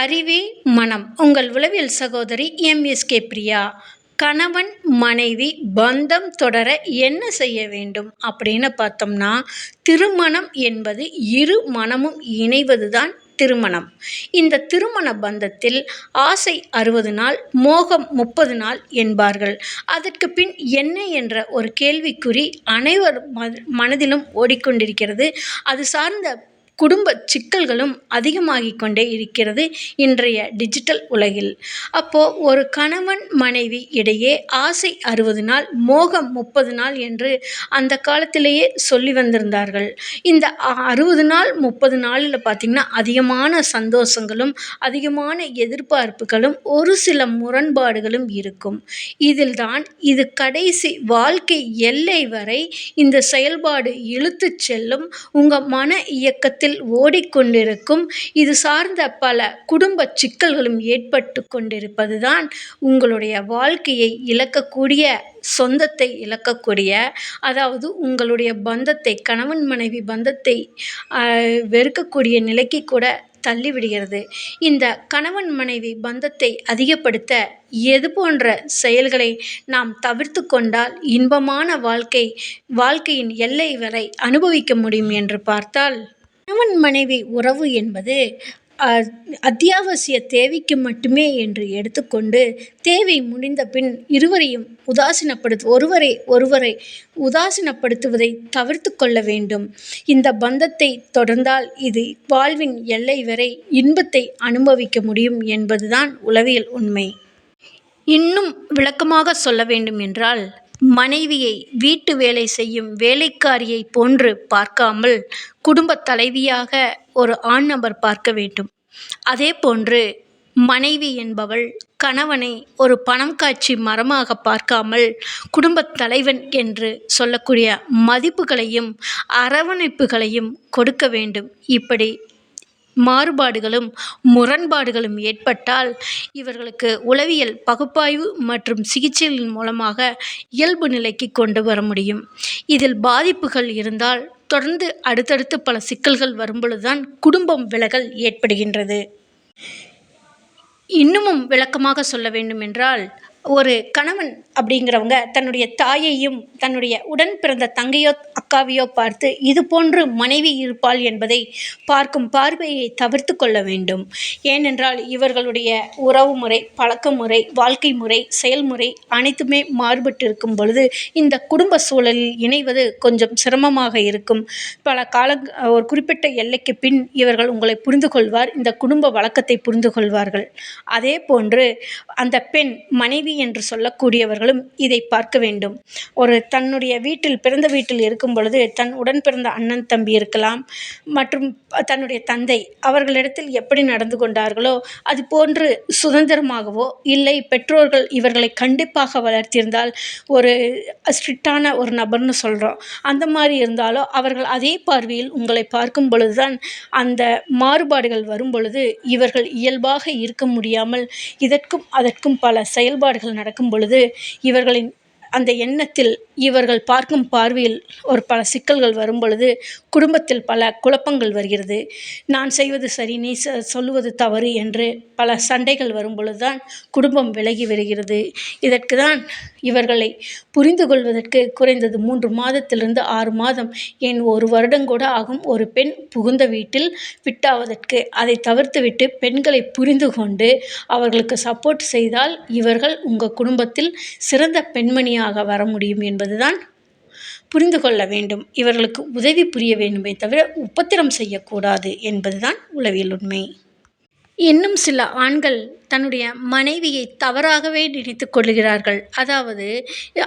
அறிவே மனம். உங்கள் உளவியல் சகோதரி எம்எஸ்கே பிரியா. கணவன் மனைவி பந்தம் தொடர என்ன செய்ய வேண்டும்? அப்படின்னு பார்த்தோம்னா திருமணம் என்பது இரு மனமும் இணைவது தான் திருமணம். இந்த திருமண பந்தத்தில் ஆசை அறுபது நாள் மோகம் முப்பது நாள் என்பார்கள். அதற்கு பின் என்ன என்ற ஒரு கேள்விக்குறி அனைவர் மனதிலும் ஓடிக்கொண்டிருக்கிறது. அது சார்ந்த குடும்ப சிக்கல்களும் அதிகமாகி கொண்டே இருக்கிறது இன்றைய டிஜிட்டல் உலகில். அப்போது ஒரு கணவன் மனைவி இடையே ஆசை அறுபது நாள் மோகம் முப்பது நாள் என்று அந்த காலத்திலேயே சொல்லி வந்திருந்தார்கள். இந்த அறுபது நாள் முப்பது நாளில் பார்த்திங்கன்னா அதிகமான சந்தோஷங்களும் அதிகமான எதிர்பார்ப்புகளும் ஒரு சில முரண்பாடுகளும் இருக்கும். இதில் தான் இது கடைசி வாழ்க்கை எல்லை வரை இந்த செயல்பாடு இழுத்து செல்லும் உங்கள் மன இயக்கத்தில் வேகத்தில் ஓடிக்கொண்டிருக்கும் இது சார்ந்த பல குடும்ப சிக்கல்களும் ஏற்பட்டு கொண்டிருப்பதுதான் உங்களுடைய வாழ்க்கையை இழக்கக்கூடிய சொந்தத்தை இழக்கக்கூடிய அதாவது உங்களுடைய பந்தத்தை கணவன் மனைவி பந்தத்தை வெறுக்கக்கூடிய நிலைக்கு கூட தள்ளிவிடுகிறது. இந்த கணவன் மனைவி பந்தத்தை அதிகப்படுத்த எது போன்ற செயல்களை நாம் தவிர்த்து கொண்டால் இன்பமான வாழ்க்கை வாழ்க்கையின் எல்லை வரை அனுபவிக்க முடியும் என்று பார்த்தால் கணவன் மனைவி உறவு என்பது அத்தியாவசிய தேவைக்கு மட்டுமே என்று எடுத்துக்கொண்டு தேவை முடிந்த பின் இருவரையும் உதாசீனப்படுத்து ஒருவரை ஒருவரை உதாசீனப்படுத்துவதை தவிர்த்து கொள்ள வேண்டும். இந்த பந்தத்தை தொடர்ந்தால் இது வாழ்வின் எல்லை வரை இன்பத்தை அனுபவிக்க முடியும் என்பதுதான் உளவியல் உண்மை. இன்னும் விளக்கமாக சொல்ல வேண்டும் என்றால் மனைவியை வீட்டு வேலை செய்யும் வேலைக்காரியை போன்று பார்க்காமல் குடும்ப தலைவியாக ஒரு ஆண் நபர் பார்க்க வேண்டும். அதே போன்று மனைவி என்பவள் கணவனை ஒரு பணம் காட்சி மரமாக பார்க்காமல் குடும்பத் தலைவன் என்று சொல்லக்கூடிய மதிப்புகளையும் அரவணைப்புகளையும் கொடுக்க வேண்டும். இப்படி மாறுபாடுகளும் முரண்பாடுகளும் ஏற்பட்டால் இவர்களுக்கு உளவியல் பகுப்பாய்வு மற்றும் சிகிச்சைகளின் மூலமாக இயல்பு நிலைக்கு கொண்டு வர முடியும். இதில் பாதிப்புகள் இருந்தால் தொடர்ந்து அடுத்தடுத்து பல சிக்கல்கள் வரும்பொழுதுதான் குடும்பம் விலகல் ஏற்படுகின்றது. இன்னமும் விளக்கமாக சொல்ல வேண்டுமென்றால் ஒரு கணவன் அப்படிங்கிறவங்க தன்னுடைய தாயையும் தன்னுடைய உடன் பிறந்த தங்கையோ அக்காவையோ பார்த்து இது போன்று மனைவி இருப்பாள் என்பதை பார்க்கும் பார்வையை தவிர்த்து கொள்ள வேண்டும். ஏனென்றால் இவர்களுடைய உறவு முறை பழக்க முறை வாழ்க்கை முறை செயல்முறை அனைத்துமே மாறுபட்டு இருக்கும் பொழுது இந்த குடும்ப சூழலில் இணைவது கொஞ்சம் சிரமமாக இருக்கும். பல கால ஒரு குறிப்பிட்ட எல்லைக்கு பின் இவர்கள் உங்களை புரிந்து கொள்வார் இந்த குடும்ப வழக்கத்தை புரிந்து கொள்வார்கள். அதே போன்று அந்த பெண் மனைவி என்று சொல்லக்கூடியவர்களும் இதை பார்க்க வேண்டும். ஒரு தன்னுடைய வீட்டில் பிறந்த வீட்டில் இருக்கும் பொழுது தன் உடன் பிறந்த அண்ணன் தம்பி இருக்கலாம் மற்றும் தன்னுடைய தந்தை அவர்களிடத்தில் எப்படி நடந்து கொண்டார்களோ அது போன்று சுதந்திரமாகவோ இல்லை பெற்றோர்கள் இவர்களை கண்டிப்பாக வளர்த்திருந்தால் ஒரு ஸ்ட்ரிக்டான ஒரு நபர்னு சொல்கிறோம் அந்த மாதிரி இருந்தாலோ அவர்கள் அதே பார்வையில் உங்களை பார்க்கும் பொழுதுதான் அந்த மாறுபாடுகள் வரும் பொழுது இவர்கள் இயல்பாக இருக்க முடியாமல் இதற்கும் அதற்கும் பல செயல்பாடுகள் நடக்கும் பொழுது இவர்களின் அந்த எண்ணத்தில் இவர்கள் பார்க்கும் பார்வையில் ஒரு பல சிக்கல்கள் வரும் பொழுது குடும்பத்தில் பல குழப்பங்கள் வருகிறது. நான் செய்வது சரி நீ சொல்லுவது தவறு என்று பல சண்டைகள் வரும் பொழுதுதான் குடும்பம் விலகி வருகிறது. இதற்கு தான் இவர்களை புரிந்து கொள்வதற்கு குறைந்தது மூன்று மாதத்திலிருந்து ஆறு மாதம். ஏன் ஒரு வருடங்கூட ஆகும். ஒரு பெண் புகுந்த வீட்டில் விட்டாவதற்கு. அதை தவிர்த்துவிட்டு பெண்களை புரிந்து கொண்டு அவர்களுக்கு சப்போர்ட் செய்தால் இவர்கள் உங்கள் குடும்பத்தில் சிறந்த பெண்மணியாக வர முடியும் என்பதுதான் புரிந்து கொள்ள வேண்டும். இவர்களுக்கு உதவி புரிய வேண்டுமே தவிர உபத்திரம் செய்யக்கூடாது என்பதுதான் உளவியல் உண்மை. இன்னும் சில ஆண்கள் தன்னுடைய மனைவியை தவறாகவே நினைத்து கொள்கிறார்கள். அதாவது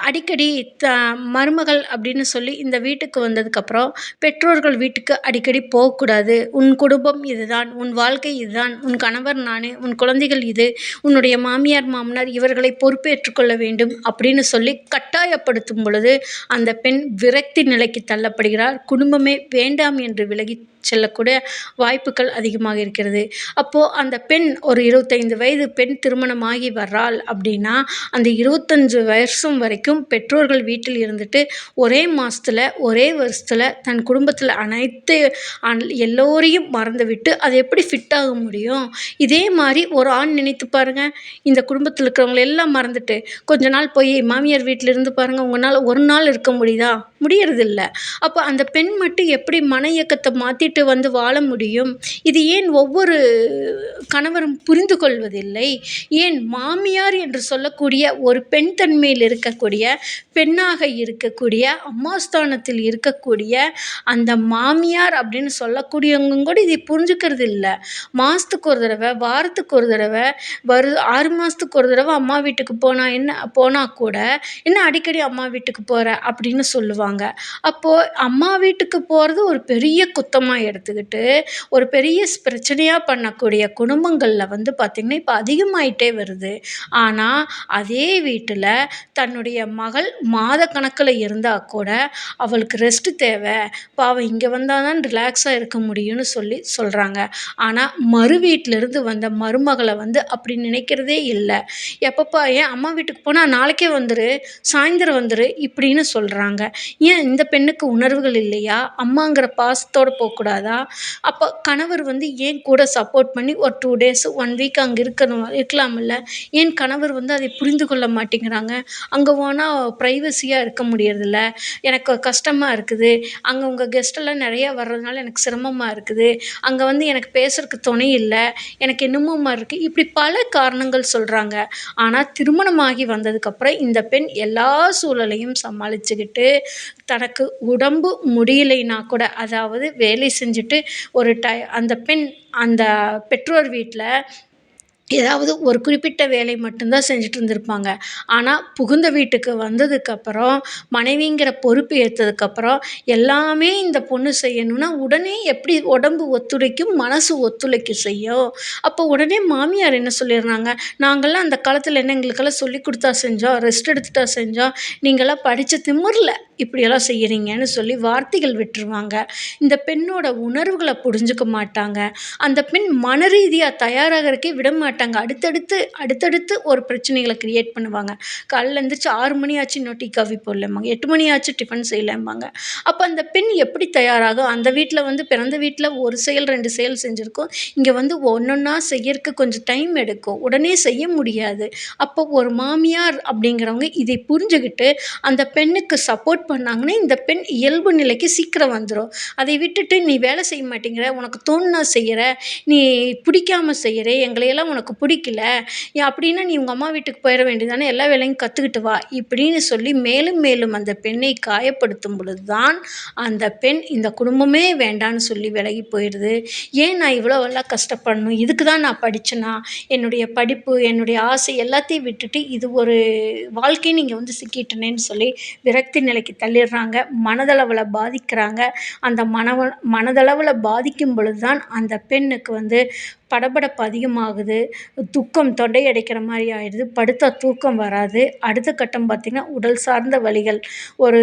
அடிக்கடி த மருமகள் அப்படின்னு சொல்லி இந்த வீட்டுக்கு வந்ததுக்கப்புறம் பெற்றோர்கள் வீட்டுக்கு அடிக்கடி போகக்கூடாது. உன் குடும்பம் இதுதான் உன் வாழ்க்கை இதுதான் உன் கணவர் நான் உன் குழந்தைகள் இது உன்னுடைய மாமியார் மாமனார் இவர்களை பொறுப்பேற்றுக்கொள்ள வேண்டும் அப்படின்னு சொல்லி கட்டாயப்படுத்தும் பொழுது அந்த பெண் விரக்தி நிலைக்கு தள்ளப்படுகிறார் குடும்பமே வேண்டாம் என்று விலகி செல்லக்கூடிய வாய்ப்புகள் அதிகமாக இருக்கிறது. அப்போது அந்த பெண் ஒரு இருபத்தைந்து வயது வயது பெண் திருமணமாகி வர்றாள் அப்படின்னா அந்த இருபத்தஞ்சு வருஷம் வரைக்கும் பெற்றோர்கள் வீட்டில் இருந்துட்டு ஒரே மாதத்துல ஒரே வருஷத்தில் தன் குடும்பத்தில் அனைத்து அன் எல்லோரையும் மறந்துவிட்டு அது எப்படி ஃபிட் ஆக முடியும்? இதே மாதிரி ஒரு ஆண் நினைத்து பாருங்கள் இந்த குடும்பத்தில் இருக்கிறவங்கள எல்லாம் மறந்துட்டு கொஞ்ச நாள் போய் மாமியார் வீட்டில் இருந்து பாருங்கள் உங்களால் ஒரு நாள் இருக்க முடியுதா? முடியறதில்ல. அப்போ அந்த பெண் மட்டும் எப்படி மன இயக்கத்தை மாற்றிட்டு வந்து வாழ முடியும்? இது ஏன் ஒவ்வொரு கணவரும் புரிந்து கொள்வதில்லை? ஏன் மாமியார் என்று சொல்லக்கூடிய ஒரு பெண் தன்மையில் இருக்கக்கூடிய பெண்ணாக இருக்கக்கூடிய அம்மா ஸ்தானத்தில் இருக்கக்கூடிய அந்த மாமியார் அப்படின்னு சொல்லக்கூடியவங்க கூட இதை புரிஞ்சுக்கிறது இல்லை மாதத்துக்கு ஒரு தடவை வாரத்துக்கு ஒரு தடவை வரு ஆறு மாதத்துக்கு ஒரு தடவை அம்மா வீட்டுக்கு போனால் என்ன போனால் கூட என்ன அடிக்கடி அம்மா வீட்டுக்கு போகிற அப்படின்னு சொல்லுவாங்க. அப்போது அம்மா வீட்டுக்கு போகிறது ஒரு பெரிய குத்தமாக எடுத்துக்கிட்டு ஒரு பெரிய பிரச்சனையாக பண்ணக்கூடிய குடும்பங்களில் வந்து பார்த்திங்கன்னா இப்போ அதிகமாயிட்டே வருது. ஆனால் அதே வீட்டில் தன்னுடைய மகள் மாத கணக்கில் இருந்தால் கூட அவளுக்கு ரெஸ்ட்டு தேவை. பாவம் இங்கே வந்தால் தான் ரிலாக்ஸாக இருக்க முடியும்னு சொல்லி சொல்கிறாங்க ஆனால் மறு வீட்டிலேருந்து வந்த மருமகளை வந்து அப்படி நினைக்கிறதே இல்லை. எப்பப்பா ஏன் அம்மா வீட்டுக்கு போனால் நாளைக்கே வந்துரு சாயந்தரம் வந்துரு இப்படின்னு சொல்கிறாங்க ஏன் இந்த பெண்ணுக்கு உணர்வுகள் இல்லையா? அம்மாங்கிற பாசத்தோடு போகக்கூடாதா? அப்போ கணவர் வந்து ஏன் கூட சப்போர்ட் பண்ணி ஒரு டூ டேஸ் ஒன் வீக் அங்கே இருக்கணும் இருக்கலாமில்ல ஏன் கணவர் வந்து அதை புரிந்து கொள்ள மாட்டேங்கிறாங்க? அங்கே போனால் ப்ரைவசியாக இருக்க முடியறதில்ல. எனக்கு கஷ்டமாக இருக்குது. அங்கே உங்கள் கெஸ்ட்டெல்லாம் நிறையா வர்றதுனால எனக்கு சிரமமாக இருக்குது. அங்கே வந்து எனக்கு பேசுறதுக்கு துணை இல்லை. எனக்கு என்னமோமா இருக்குது இப்படி பல காரணங்கள் சொல்கிறாங்க ஆனால் திருமணமாகி வந்ததுக்கப்புறம் இந்த பெண் எல்லா சூழலையும் சமாளிச்சுக்கிட்டு தனக்கு உடம்பு முடியலைன்னா கூட அதாவது வேலை செஞ்சுட்டு ஒரு டை அந்த பெண் அந்த பெற்றோர் வீட்டில் ஏதாவது ஒரு குறிப்பிட்ட வேலை மட்டும்தான் செஞ்சுட்டு இருந்திருப்பாங்க. ஆனால் புகுந்த வீட்டுக்கு வந்ததுக்கப்புறம் மனைவிங்கிற பொறுப்பு ஏற்றதுக்கப்புறம் எல்லாமே இந்த பொண்ணு செய்யணும்னா உடனே எப்படி உடம்பு ஒத்துழைக்கும் மனசு ஒத்துழைக்க செய்யும்? அப்போ உடனே மாமியார் என்ன சொல்லிடுறாங்க? நாங்கள்லாம் அந்த காலத்தில் என்ன எங்களுக்கெல்லாம் சொல்லி கொடுத்தா செஞ்சோம் ரெஸ்ட் எடுத்துட்டா செஞ்சோம் நீங்களாம் படித்த திமிரில் இப்படியெல்லாம் செய்கிறீங்கன்னு சொல்லி வார்த்தைகள் விட்டுருவாங்க. இந்த பெண்ணோட உணர்வுகளை புரிஞ்சுக்க மாட்டாங்க. அந்த பெண் மன ரீதியாக தயாராகிறதுக்கே விட மாட்டாங்க. அடுத்தடுத்து அடுத்தடுத்து ஒரு பிரச்சனைகளை க்ரியேட் பண்ணுவாங்க. காலையில் எழுந்திரிச்சு ஆறு மணி ஆச்சு இன்னும் டீ காஃபி போடலம்பாங்க. எட்டு மணி ஆச்சு டிஃபன் செய்யலம்பாங்க. அப்போ அந்த பெண் எப்படி தயாராகும் அந்த வீட்டில் வந்து பிறந்த வீட்டில் ஒரு செயல் ரெண்டு செயல் செஞ்சுருக்கோம். இங்கே வந்து ஒன்றொன்னா செய்யறதுக்கு கொஞ்சம் டைம் எடுக்கும். உடனே செய்ய முடியாது. அப்போ ஒரு மாமியார் அப்படிங்கிறவங்க இதை புரிஞ்சுக்கிட்டு அந்த பெண்ணுக்கு சப்போர்ட் பண்ணாங்கன்னா இந்த பெண் இயல்பு நிலைக்கு சீக்கிரம் வந்துடும் அதை விட்டுட்டு நீ வேலை செய்ய மாட்டேங்கிற உனக்கு தோணுனா செய்கிற நீ பிடிக்காம செய்கிற எங்களையெல்லாம் உனக்கு பிடிக்கல அப்படின்னா நீ உங்கள் அம்மா வீட்டுக்கு போயிட வேண்டியதானே எல்லா வேலையும் கற்றுக்கிட்டு வா இப்படின்னு சொல்லி மேலும் மேலும் அந்த பெண்ணை காயப்படுத்தும் பொழுது தான் அந்த பெண் இந்த குடும்பமே வேண்டான்னு சொல்லி விலகி போயிடுது. ஏன் நான் இவ்வளோவெல்லாம் கஷ்டப்படணும்? இதுக்கு தான் நான் படித்தேனா என்னுடைய படிப்பு என்னுடைய ஆசை எல்லாத்தையும் விட்டுட்டு இது ஒரு வாழ்க்கையை நீங்கள் வந்து சிக்கிட்டனேன்னு சொல்லி விரக்தி நிலைக்கு தள்ளிடுறாங்க. மனதளவில் பாதிக்கிறாங்க. அந்த மனவ மனதளவில் பாதிக்கும் பொழுது தான் அந்த பெண்ணுக்கு வந்து படபடப்பு அதிகமாகுது துக்கம் தொண்டை அடைக்கிற மாதிரி ஆயிடுது படுத்தால் தூக்கம் வராது. அடுத்த கட்டம் பார்த்திங்கன்னா உடல் சார்ந்த வலிகள். ஒரு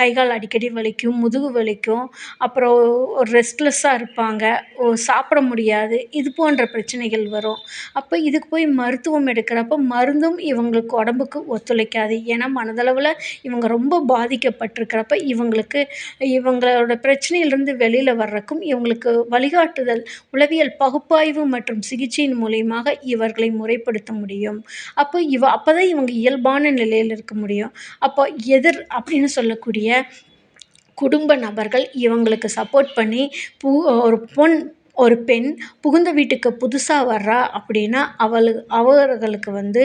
கை கால் அடிக்கடி வலிக்கும் முதுகு வலிக்கும். அப்புறம் ஒரு ரெஸ்ட்லெஸ்ஸாக இருப்பாங்க. சாப்பிட முடியாது. இது போன்ற பிரச்சனைகள் வரும். அப்போ இதுக்கு போய் மருத்துவம் எடுக்கிறப்ப மருந்தும் இவங்களுக்கு உடம்புக்கு ஒத்துழைக்காது. ஏன்னா மனதளவில் இவங்க ரொம்ப பாதிக்கப்பட்டிருக்கிறப்ப இவங்களுக்கு இவங்களோட பிரச்சனையிலேருந்து வெளியில் வர்றதுக்கும் இவங்களுக்கு வழிகாட்டுதல் உளவியல் பகுப்பாய்வு மற்றும் சிகிச்சையின் மூலியமாக இவர்களை முறைப்படுத்த முடியும். அப்போ இவ அப்போ தான் இவங்க இயல்பான நிலையில் இருக்க முடியும். அப்போ எதிர் அப்படின்னு சொல்லக்கூடிய குடும்ப நபர்கள் இவங்களுக்கு சப்போர்ட் பண்ணி பூ ஒரு பொன் ஒரு பெண் புகுந்த வீட்டுக்கு புதுசாக வர்றா அப்படின்னா அவளு அவர்களுக்கு வந்து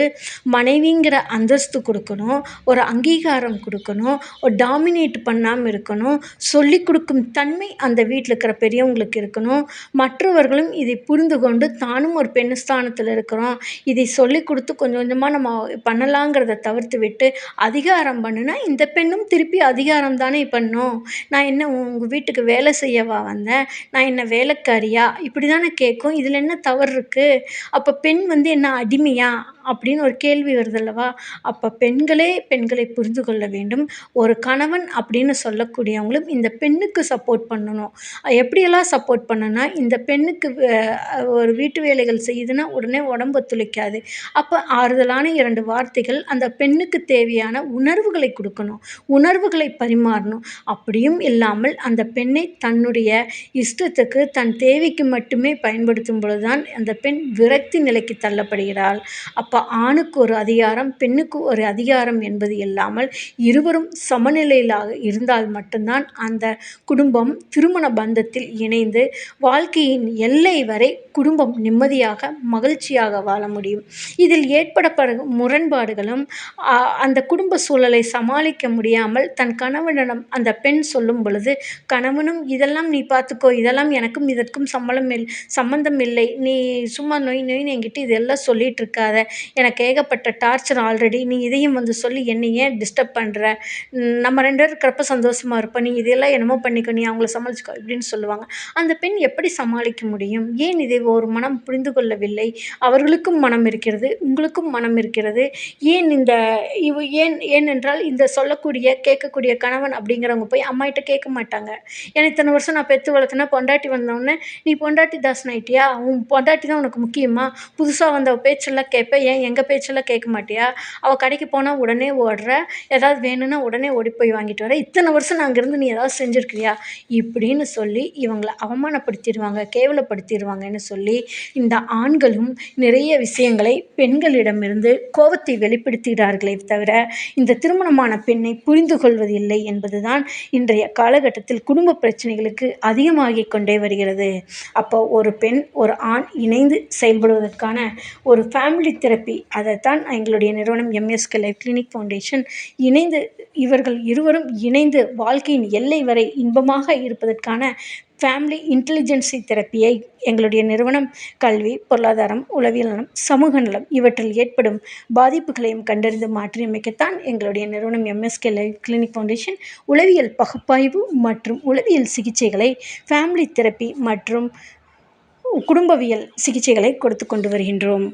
மனைவிங்கிற அந்தஸ்து கொடுக்கணும் ஒரு அங்கீகாரம் கொடுக்கணும் ஒரு டாமினேட் பண்ணாமல் இருக்கணும் சொல்லிக் கொடுக்கும் தன்மை அந்த வீட்டில் இருக்கிற பெரியவங்களுக்கு இருக்கணும். மற்றவர்களும் இதை புரிந்து கொண்டு தானும் ஒரு பெண் ஸ்தானத்தில் இருக்கிறோம். இதை சொல்லிக் கொடுத்து கொஞ்சம் கொஞ்சமாக நம்ம பண்ணலாங்கிறத தவிர்த்து விட்டு அதிகாரம் பண்ணுனா இந்த பெண்ணும் திருப்பி அதிகாரம் தானே பண்ணும். நான் என்ன உங்கள் வீட்டுக்கு வேலை செய்யவா வந்தேன்? நான் என்ன வேலைக்காரியா? இல்லையா? இப்படி தானே கேட்கும் இதில் என்ன தவறு இருக்குது அப்போ பெண் வந்து என்ன அடிமையா? அப்படின்னு ஒரு கேள்வி வருது அல்லவா? அப்போ பெண்களே பெண்களை புரிந்து கொள்ள வேண்டும். ஒரு கணவன் அப்படின்னு சொல்லக்கூடியவங்களும் இந்த பெண்ணுக்கு சப்போர்ட் பண்ணணும். எப்படியெல்லாம் சப்போர்ட் பண்ணணும்னா இந்த பெண்ணுக்கு ஒரு வீட்டு வேலைகள் செய்யுதுன்னா உடனே உடம்பு ஒத்துழைக்காது அப்போ ஆறுதலான இரண்டு வார்த்தைகள் அந்த பெண்ணுக்கு தேவையான உணர்வுகளை கொடுக்கணும். உணர்வுகளை பரிமாறணும். அப்படியும் இல்லாமல் அந்த பெண்ணை தன்னுடைய இஷ்டத்துக்கு தன் தேவை தேவைக்கு மட்டுமே பயன்படுத்தும் பொழுதுதான் அந்த பெண் விரக்தி நிலைக்கு தள்ளப்படுகிறாள். அப்போ ஆணுக்கு ஒரு அதிகாரம் பெண்ணுக்கு ஒரு அதிகாரம் என்பது இல்லாமல் இருவரும் சமநிலையிலாக இருந்தால் மட்டும்தான் அந்த குடும்பம் திருமண பந்தத்தில் இணைந்து வாழ்க்கையின் எல்லை வரை குடும்பம் நிம்மதியாக மகிழ்ச்சியாக வாழ முடியும். இதில் ஏற்படப்படும் முரண்பாடுகளும் அந்த குடும்ப சூழலை சமாளிக்க முடியாமல் தன் கணவனிடம் அந்த பெண் சொல்லும் பொழுது கணவனும் இதெல்லாம் நீ பார்த்துக்கோ இதெல்லாம் எனக்கும் இதற்கும் சம்பளம் இல் சம்மந்தம் இல்லை. நீ சும்மா நொய் நொய்னு என்கிட்ட இதெல்லாம் சொல்லிட்டு இருக்காத எனக்கு ஏகப்பட்ட டார்ச்சர் ஆல்ரெடி. நீ இதையும் வந்து சொல்லி என்னை ஏன் டிஸ்டர்ப் பண்ணுற நம்ம ரெண்டு பேரும் இருக்கிறப்ப சந்தோஷமாக இருப்போம். நீ இதெல்லாம் என்னமோ பண்ணிக்கோ. நீ அவங்கள சமாளிச்சுக்கோ இப்படின்னு சொல்லுவாங்க. அந்த பெண் எப்படி சமாளிக்க முடியும்? ஏன் இதை ஒரு மனம் புரிந்து கொள்ளவில்லை? அவர்களுக்கும் மனம் இருக்கிறது உங்களுக்கும் மனம் இருக்கிறது. ஏன் இந்த இவ் ஏன் ஏனென்றால் இந்த சொல்லக்கூடிய கேட்கக்கூடிய கணவன் அப்படிங்கிறவங்க போய் அம்மாகிட்ட கேட்க மாட்டாங்க. ஏன்னா இத்தனை வருஷம் நான் பெற்று வளர்த்துனா பொண்டாட்டி வந்தோடனே நீ பொண்டாட்டி தாஸ் ஆயிட்டியா உன் பொண்டாட்டி தான் உனக்கு முக்கியமா? புதுசாக வந்த பேச்செல்லாம் கேட்ப ஏன் எங்கள் பேச்செல்லாம் கேட்க மாட்டியா? அவள் கடைக்கு போனால் உடனே ஓடுற ஏதாவது வேணும்னா உடனே ஓடி போய் வாங்கிட்டு வர. இத்தனை வருஷம் நான் அங்கேருந்து நீ ஏதாவது செஞ்சுருக்கிறியா? இப்படின்னு சொல்லி இவங்களை அவமானப்படுத்திடுவாங்க கேவலப்படுத்திடுவாங்கன்னு சொல்லி இந்த ஆண்களும் நிறைய விஷயங்களை பெண்களிடமிருந்து கோபத்தை வெளிப்படுத்துகிறார்களே தவிர இந்த திருமணமான பெண்ணை புரிந்து கொள்வதில்லை என்பதுதான் இன்றைய காலகட்டத்தில் குடும்ப பிரச்சனைகளுக்கு அதிகமாகிக் கொண்டே வருகிறது. அப்போ ஒரு பெண் ஒரு ஆண் இணைந்து செயல்படுவதற்கான ஒரு ஃபேமிலி தெரப்பி அதைத்தான் எங்களுடைய நிறுவனம் எம்எஸ்கே லைஃப் கிளினிக் ஃபவுண்டேஷன் இணைந்து இவர்கள் இருவரும் இணைந்து வாழ்க்கையின் எல்லை வரை இன்பமாக இருப்பதற்கான ஃபேமிலி இன்டெலிஜென்சி தெரப்பியை எங்களுடைய நிறுவனம் கல்வி பொருளாதாரம் உளவியல் நலம் சமூக நலம் இவற்றில் ஏற்படும் பாதிப்புகளையும் கண்டறிந்து மாற்றியமைக்கத்தான் எங்களுடைய நிறுவனம் எம்எஸ்கே லைஃப் கிளினிக் ஃபவுண்டேஷன் உளவியல் பகுப்பாய்வு மற்றும் உளவியல் சிகிச்சைகளை ஃபேமிலி தெரப்பி மற்றும் குடும்பவியல் சிகிச்சைகளை கொடுத்து கொண்டு வருகின்றோம்.